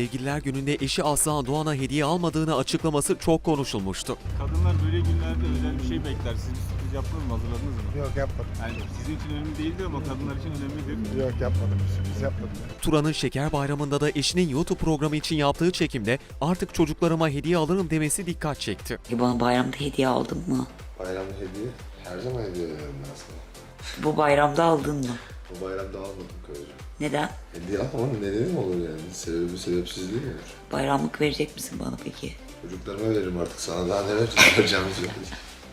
Sevgililer gününde eşi Aslan Doğan'a hediye almadığını açıklaması çok konuşulmuştu. Kadınlar böyle günlerde özel bir şey bekler. Siz bir sürpriz yaptınız mı? Hazırladınız mı? Yok yapmadım. Yani sizin için önemli değildir ama kadınlar için önemlidir. Yok yapmadım. Sürpriz yapmadım. Turan'ın Şeker Bayramı'nda da eşinin YouTube programı için yaptığı çekimde artık çocuklarıma hediye alırım demesi dikkat çekti. E bana bayramda hediye aldın mı? Bayramda hediye. Her zaman hediye ederim ben sana. Bu bayramda aldın mı? Bu bayramda almadım karıcığım. Neden? Hediye almamın nedeni mi olur yani? Sebebi sebepsizliği mi olur? Bayramlık verecek misin bana peki? Çocuklarıma veririm artık sana daha neler vereceğimi söyle.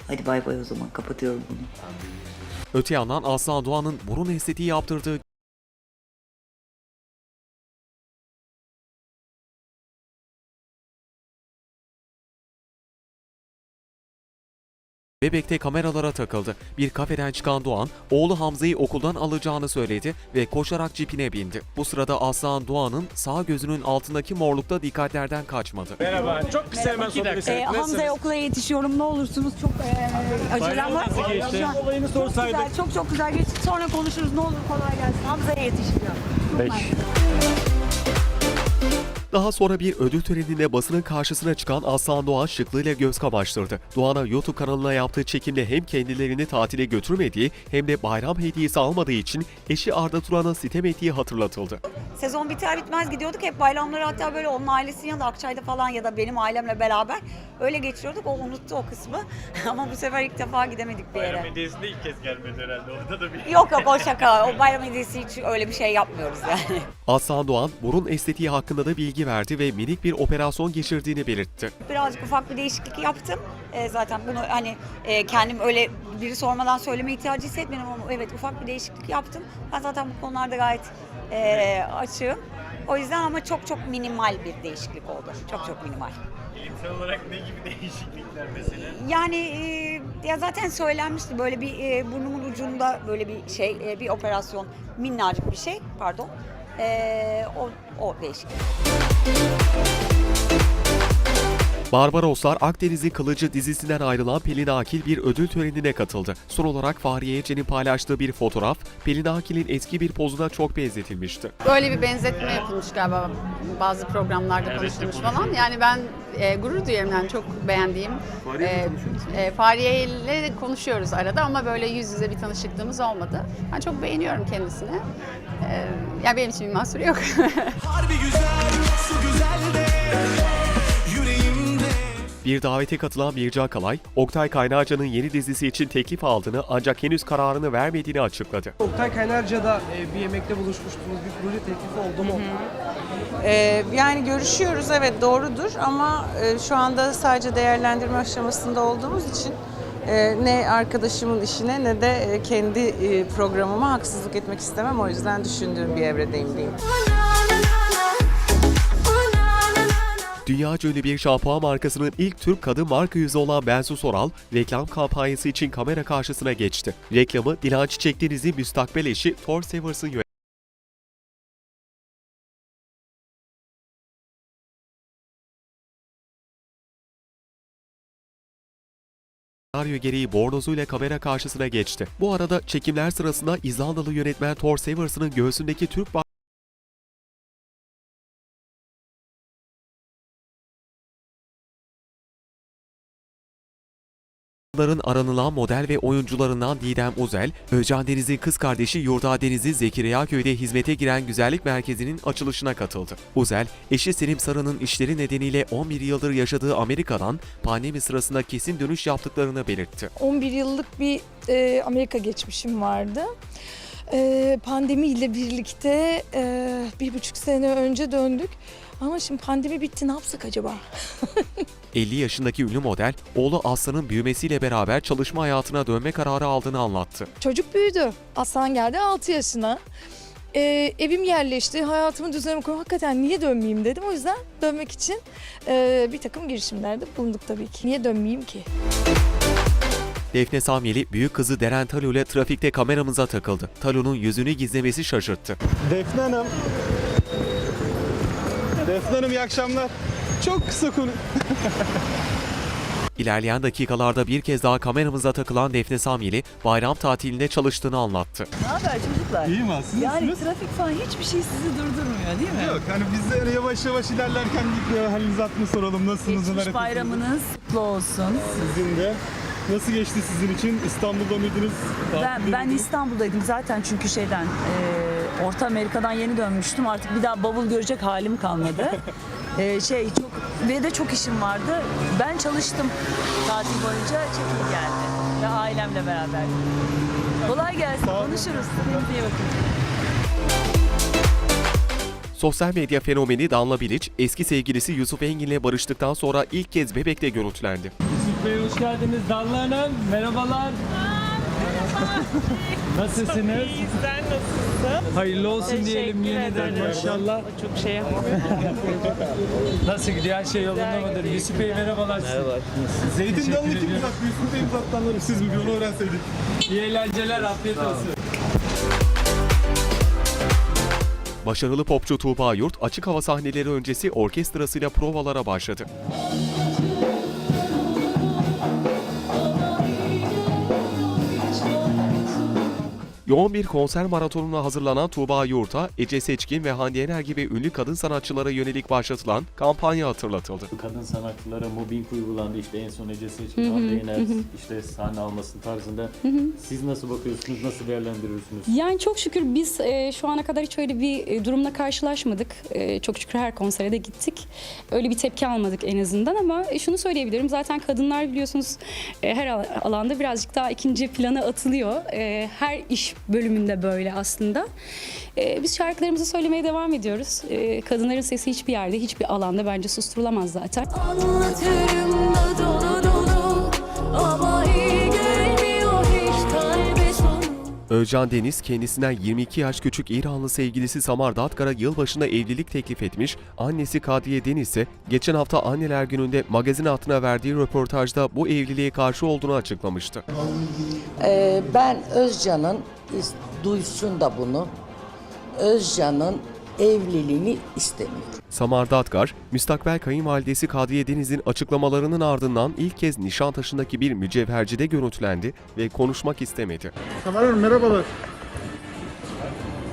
Hadi bay bay o zaman kapatıyorum bunu. Öte yandan Aslan Doğan'ın burun estetiği yaptırdığı Bebek'te kameralara takıldı. Bir kafeden çıkan Doğan, oğlu Hamza'yı okuldan alacağını söyledi ve koşarak cipine bindi. Bu sırada Aslan Doğan'ın sağ gözünün altındaki morlukta dikkatlerden kaçmadı. Merhaba. Çok kısa hemen sohbet Ee, Hamza'ya okula yetişiyorum ne olursunuz çok e, acelem var. nasıl geçti? Olayını çok sorsaydık. güzel, çok çok güzel geçti. Sonra konuşuruz ne olur kolay gelsin. Hamza'ya yetişeceğim. Peki. Daha sonra bir ödül töreninde basının karşısına çıkan Aslan Doğan şıklığıyla göz kamaştırdı. Doğan'a YouTube kanalına yaptığı çekimle hem kendilerini tatile götürmediği hem de bayram hediyesi almadığı için eşi Arda Turan'a sitem ettiği hatırlatıldı. Sezon biter bitmez gidiyorduk hep bayramları hatta böyle onun ailesinin yanında Akçay'da falan ya da benim ailemle beraber öyle geçiriyorduk. O unuttu o kısmı ama bu sefer ilk defa gidemedik bir yere. Bayram hediyesinde ilk kez gelmedi herhalde. Orada da bir... Yok yok o şaka. O bayram hediyesi hiç öyle bir şey yapmıyoruz yani. Aslan Doğan burun estetiği hakkında da bilgi verdi ve minik bir operasyon geçirdiğini belirtti. Birazcık ufak bir değişiklik yaptım. Ee, zaten bunu hani e, kendim öyle biri sormadan söyleme ihtiyacı hissetmedim ama evet ufak bir değişiklik yaptım. Ben zaten bu konularda gayet e, açığım. O yüzden ama çok çok minimal bir değişiklik oldu. Çok çok minimal. Bilimsel olarak ne gibi değişiklikler mesela? Yani e, ya zaten söylenmişti böyle bir e, burnumun ucunda böyle bir şey e, bir operasyon minnacık bir şey pardon. E, o o değişik. Música Barbaroslar Akdeniz'in Kılıcı dizisinden ayrılan Pelin Akil bir ödül törenine katıldı. Son olarak Fahriye Evcen'in paylaştığı bir fotoğraf Pelin Akil'in eski bir pozuna çok benzetilmişti. Böyle bir benzetme yapılmış galiba bazı programlarda konuşulmuş falan. Yani ben e, gurur duyuyorum yani çok beğendiğim. E, e, Fahriye ile konuşuyoruz arada ama böyle yüz yüze bir tanışıklığımız olmadı. Ben çok beğeniyorum kendisini. E, ya benim için bir mahsuru yok. Harbi güzel, su güzel de. Bir davete katılan Birca Kalay, Oktay Kaynarca'nın yeni dizisi için teklif aldığını ancak henüz kararını vermediğini açıkladı. Oktay Kaynarca'da e, bir yemekte buluşmuştunuz. Bir proje teklifi oldu mu? Ee, yani görüşüyoruz evet doğrudur ama e, şu anda sadece değerlendirme aşamasında olduğumuz için e, ne arkadaşımın işine ne de e, kendi e, programıma haksızlık etmek istemem. O yüzden düşündüğüm bir evredeyim diyeyim. Dünyaca ünlü bir şampuan markasının ilk Türk kadın marka yüzü olan Bensu Soral, reklam kampanyası için kamera karşısına geçti. Reklamı Dilan Çiçek Deniz'in müstakbel eşi Thor Severs'ın yönetmeni. senaryo gereği bornozuyla kamera karşısına geçti. Bu arada çekimler sırasında İzlandalı yönetmen Thor Severs'ın göğsündeki Türk Bunların aranılan model ve oyuncularından Didem Uzel, Özcan Deniz'in kız kardeşi Yurda Deniz'i Zekeriya Köy'de hizmete giren güzellik merkezinin açılışına katıldı. Uzel, eşi Selim Sarı'nın işleri nedeniyle 11 yıldır yaşadığı Amerika'dan pandemi sırasında kesin dönüş yaptıklarını belirtti. 11 yıllık bir e, Amerika geçmişim vardı. E, pandemiyle birlikte e, bir buçuk sene önce döndük. Ama şimdi pandemi bitti ne yapsak acaba? 50 yaşındaki ünlü model, oğlu Aslan'ın büyümesiyle beraber çalışma hayatına dönme kararı aldığını anlattı. Çocuk büyüdü. Aslan geldi 6 yaşına. E, evim yerleşti, hayatımı düzenime koydum. Hakikaten niye dönmeyeyim dedim. O yüzden dönmek için e, bir takım girişimlerde bulunduk tabii ki. Niye dönmeyeyim ki? Defne Samyeli, büyük kızı Deren Talo ile trafikte kameramıza takıldı. Talo'nun yüzünü gizlemesi şaşırttı. Defne Hanım. Defne Hanım iyi akşamlar. Çok kısa konu. İlerleyen dakikalarda bir kez daha kameramıza takılan Defne Samyeli bayram tatilinde çalıştığını anlattı. Ne haber çocuklar? İyi mi aslında? Yani trafik falan hiçbir şey sizi durdurmuyor değil mi? Yok hani biz de öyle yavaş yavaş ilerlerken bir haliniz hakkını soralım. Nasılsınız? Geçmiş bayramınız kutlu olsun. Sizin de. Nasıl geçti sizin için? İstanbul'da mıydınız? Ben, ben? İstanbul'daydım zaten çünkü şeyden e, Orta Amerika'dan yeni dönmüştüm. Artık bir daha bavul görecek halim kalmadı. E, şey çok ve de çok işim vardı. Ben çalıştım tatil boyunca çok iyi geldi. Ve ailemle beraber. Kolay gelsin. Konuşuruz. Kendinize iyi bakın. Sosyal medya fenomeni Danla Bilic, eski sevgilisi Yusuf Engin'le barıştıktan sonra ilk kez Bebek'te görüntülendi. Yusuf Bey hoş geldiniz. Danla Hanım merhabalar. Nasılsınız? İyiyiz sen nasılsın? Hayırlı olsun diyelim yeniden maşallah. Çok şey Nasıl gidiyor her şey yolunda mıdır? Yusuf Bey merhabalar. Merhaba. Zeytin Teşekkür dalı kim ediyorum. uzattı? Yusuf Bey uzattanları siz mi? Bir onu öğrenseydik. İyi eğlenceler afiyet olsun. Başarılı popçu Tuğba Yurt, açık hava sahneleri öncesi orkestrasıyla provalara başladı. Yoğun bir konser maratonuna hazırlanan Tuğba Yurt'a Ece Seçkin ve Hande Yener gibi ünlü kadın sanatçılara yönelik başlatılan kampanya hatırlatıldı. kadın sanatçılara mobbing uygulandı işte en son Ece Seçkin, Hande Yener işte sahne almasının tarzında. Siz nasıl bakıyorsunuz, nasıl değerlendiriyorsunuz? Yani çok şükür biz e, şu ana kadar hiç öyle bir e, durumla karşılaşmadık. E, çok şükür her konsere de gittik. Öyle bir tepki almadık en azından ama e, şunu söyleyebilirim. Zaten kadınlar biliyorsunuz e, her al- alanda birazcık daha ikinci plana atılıyor. E, her iş bölümünde böyle aslında. E, biz şarkılarımızı söylemeye devam ediyoruz. E, kadınların sesi hiçbir yerde, hiçbir alanda bence susturulamaz zaten. Anlatırım da dolu dolu ama Özcan Deniz kendisinden 22 yaş küçük İranlı sevgilisi Samar Datkar'a yılbaşında evlilik teklif etmiş. Annesi Kadriye Deniz ise geçen hafta Anneler Günü'nde magazin altına verdiği röportajda bu evliliğe karşı olduğunu açıklamıştı. Ee, ben Özcan'ın duysun da bunu. Özcan'ın evliliğini istemiyorum. Samar Datkar, müstakbel kayınvalidesi Kadriye Deniz'in açıklamalarının ardından ilk kez Nişantaşı'ndaki bir mücevhercide görüntülendi ve konuşmak istemedi. Samar Hanım merhabalar.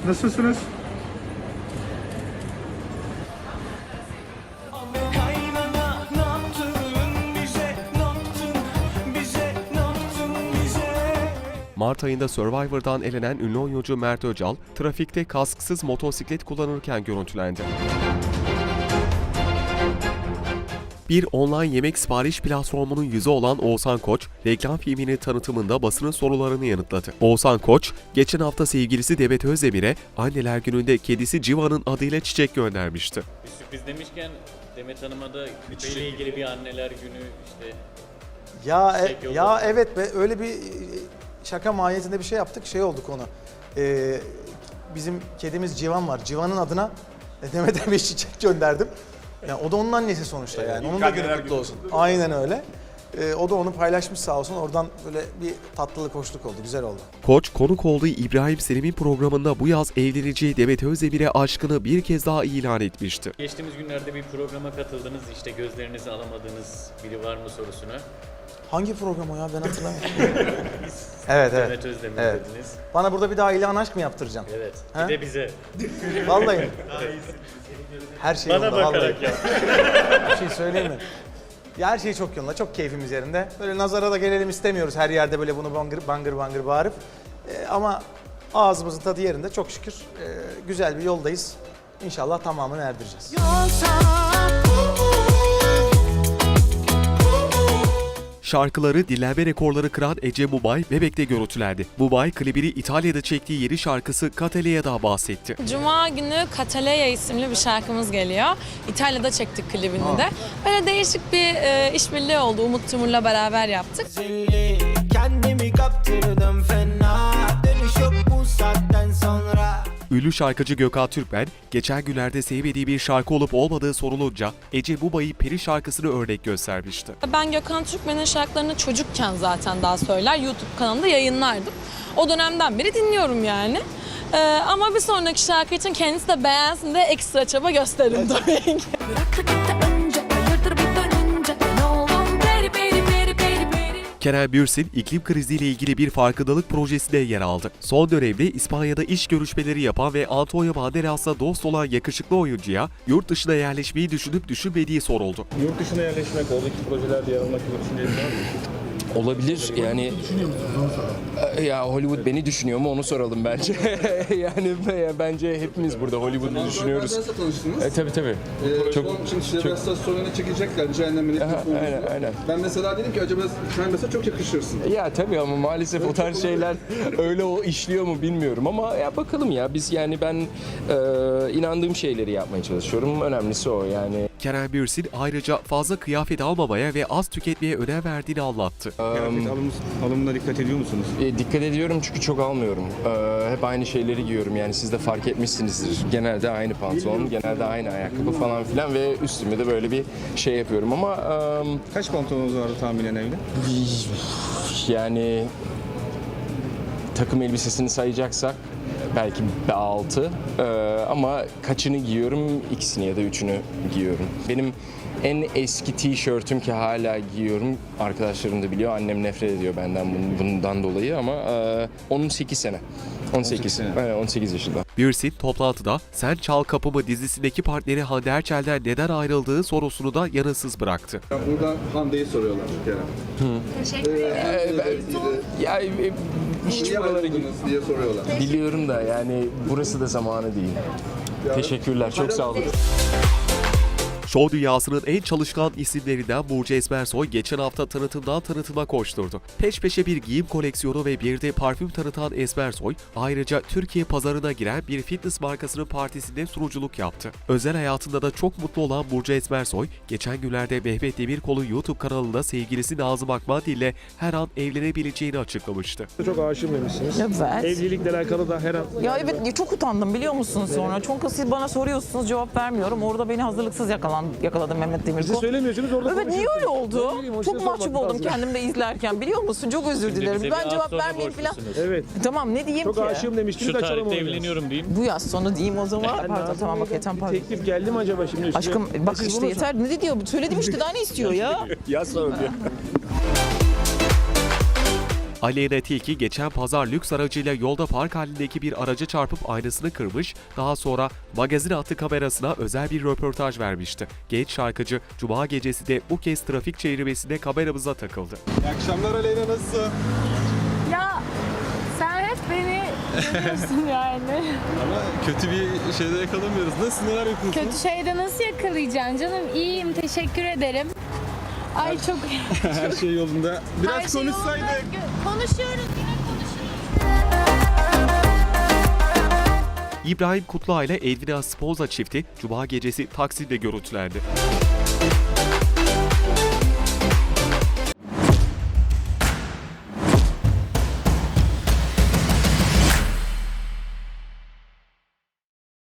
Nasılsınız? Mart ayında Survivor'dan elenen ünlü oyuncu Mert Öcal, trafikte kasksız motosiklet kullanırken görüntülendi. Bir online yemek sipariş platformunun yüzü olan Oğuzhan Koç, reklam filminin tanıtımında basının sorularını yanıtladı. Oğuzhan Koç, geçen hafta sevgilisi Demet Özdemir'e anneler gününde kedisi Civa'nın adıyla çiçek göndermişti. Bir sürpriz demişken Demet Hanım'a da küpeyle ilgili bir anneler günü işte Ya e- Çiçek ya evet be öyle bir şaka mahiyetinde bir şey yaptık. Şey olduk onu. Ee, bizim kedimiz Civan var. Civan'ın adına Demet bir çiçek gönderdim. Yani o da onun annesi sonuçta yani. Onun da günü kutlu olsun. Aynen öyle. Ee, o da onu paylaşmış sağ olsun. Oradan böyle bir tatlılık, hoşluk oldu. Güzel oldu. Koç, konuk olduğu İbrahim Selim'in programında bu yaz evleneceği Demet Özdemir'e aşkını bir kez daha ilan etmişti. geçtiğimiz günlerde bir programa katıldınız işte gözlerinizi alamadığınız biri var mı sorusuna. Hangi program o ya ben hatırlamıyorum. evet evet. Demet Özdemir Evet. dediniz. Bana burada bir daha ilan aşk mı yaptıracaksın? Evet. Ha? Bir de bize. Vallahi. Her şey Bana yolunda bakarak yap. Bir şey söyleyeyim mi? Ya her şey çok yolunda, çok keyfimiz yerinde. Böyle nazara da gelelim istemiyoruz her yerde böyle bunu bangır bangır bangır bağırıp. Ee, ama ağzımızın tadı yerinde çok şükür ee, güzel bir yoldayız. İnşallah tamamını erdireceğiz. Şarkıları dinlenme rekorları kıran Ece Bubay Bebek'te görüntülendi. Bubay klibini İtalya'da çektiği yeni şarkısı Catalea'da bahsetti. Cuma günü Cataleya isimli bir şarkımız geliyor. İtalya'da çektik klibini de. Böyle değişik bir e, işbirliği oldu. Umut Timur'la beraber yaptık. Kendimi kaptırdım fena Dönüş yok bu saatten sonra Ünlü şarkıcı Gökhan Türkmen, geçen günlerde sevmediği bir şarkı olup olmadığı sorulunca Ece Bubay'ı Peri şarkısını örnek göstermişti. Ben Gökhan Türkmen'in şarkılarını çocukken zaten daha söyler. YouTube kanalında yayınlardım. O dönemden beri dinliyorum yani. Ee, ama bir sonraki şarkı için kendisi de beğensin de ekstra çaba gösteririm tabii ki. Kerem Bürsin, iklim kriziyle ilgili bir farkındalık projesinde yer aldı. Son dönemde İspanya'da iş görüşmeleri yapan ve Antonio Banderas'la dost olan yakışıklı oyuncuya yurt dışına yerleşmeyi düşünüp düşünmediği soruldu. Yurt dışına yerleşmek, oradaki projelerde yer almak gibi? Olabilir yani Ee, ya Hollywood beni düşünüyor mu onu soralım bence. yani ya bence hepimiz burada Hollywood'u düşünüyoruz. Nasıl tanıştınız? E, tabii tabii. Ee, Çok- şimdi Şirebel çok- sonuna çekecekler cehennemin aynen, aynen. Ben mesela dedim ki acaba sen mesela çok yakışırsın. Ya tabii ama maalesef o tarz şeyler öyle o işliyor mu bilmiyorum ama ya bakalım ya biz yani ben e, inandığım şeyleri yapmaya çalışıyorum. Önemlisi o yani. Kerem Bürsin ayrıca fazla kıyafet almamaya ve az tüketmeye önem verdiğini anlattı. Kıyafet alım, alımına dikkat ediyor musunuz? E, dikkat ediyorum çünkü çok almıyorum. E, hep aynı şeyleri giyiyorum yani siz de fark etmişsinizdir. Genelde aynı pantolon, genelde aynı ayakkabı falan filan ve üstüme de böyle bir şey yapıyorum ama e, Kaç pantolonunuz vardı tahminen evde? yani takım elbisesini sayacaksak belki 6 ama kaçını giyiyorum ikisini ya da üçünü giyiyorum. Benim en eski tişörtüm ki hala giyiyorum arkadaşlarım da biliyor annem nefret ediyor benden bun- bundan dolayı ama e, 18 sene. 18, sene. Aynen, 18 yaşında. Bürsin toplantıda Sen Çal Kapımı dizisindeki partneri Hande Erçel'den neden ayrıldığı sorusunu da yanıtsız bıraktı. Ya buradan Hande'yi soruyorlar Kerem. Ee, ben- ya e, hiç Niye buralara gir- ayrıldınız diye soruyorlar. Biliyorum da yani burası da zamanı değil. Teşekkürler, çok sağ olun. Show dünyasının en çalışkan isimlerinden Burcu Esmersoy geçen hafta tanıtımdan tanıtıma koşturdu. Peş peşe bir giyim koleksiyonu ve bir de parfüm tanıtan Esmersoy, ayrıca Türkiye pazarına giren bir fitness markasının partisinde sunuculuk yaptı. Özel hayatında da çok mutlu olan Burcu Esmersoy, geçen günlerde Mehmet Demirkol'un YouTube kanalında sevgilisi Nazım Akmati ile her an evlenebileceğini açıklamıştı. Çok aşığım demişsiniz. Evet. Evlilikle alakalı da her an Ya evet çok utandım biliyor musunuz sonra. Çünkü siz bana soruyorsunuz cevap vermiyorum. Orada beni hazırlıksız yakalan, yakaladı Mehmet Demirkol. söylemiyorsunuz orada Evet niye öyle oldu? Çok mahcup oldum lazım. kendim de izlerken biliyor musun? Çok özür dilerim. Ben cevap vermeyeyim falan. Evet. Tamam ne diyeyim ki? demiştiniz açalım onu. diyeyim. Bu yaz sonu diyeyim o zaman. Pardon tamam bak yeter pardon. Teklif geldi mi acaba şimdi üstüne? Aşkım bak Siz işte bunu- yeter. Ne diyor? Söyledim işte daha ne istiyor ya? Yaz sonra diyor. Aleyna Tilki geçen pazar lüks aracıyla yolda park halindeki bir araca çarpıp aynasını kırmış, daha sonra magazin attı kamerasına özel bir röportaj vermişti. Genç şarkıcı Cuma gecesi de bu kez trafik çevirmesinde kameramıza takıldı. İyi akşamlar Aleyna nasılsın? Ya sen hep beni görüyorsun yani. Ama kötü bir şeyde yakalamıyoruz. Nasıl neler yapıyorsunuz? Kötü şeyde nasıl yakalayacaksın canım? İyiyim teşekkür ederim. Ay çok Her şey yolunda. Biraz Her şey konuşsaydık. yolunda. Gö- Konuşuyoruz yine konuşuruz. İbrahim Kutluay ile Edwina Spoza çifti Cuma gecesi Taksim'de görüntülendi.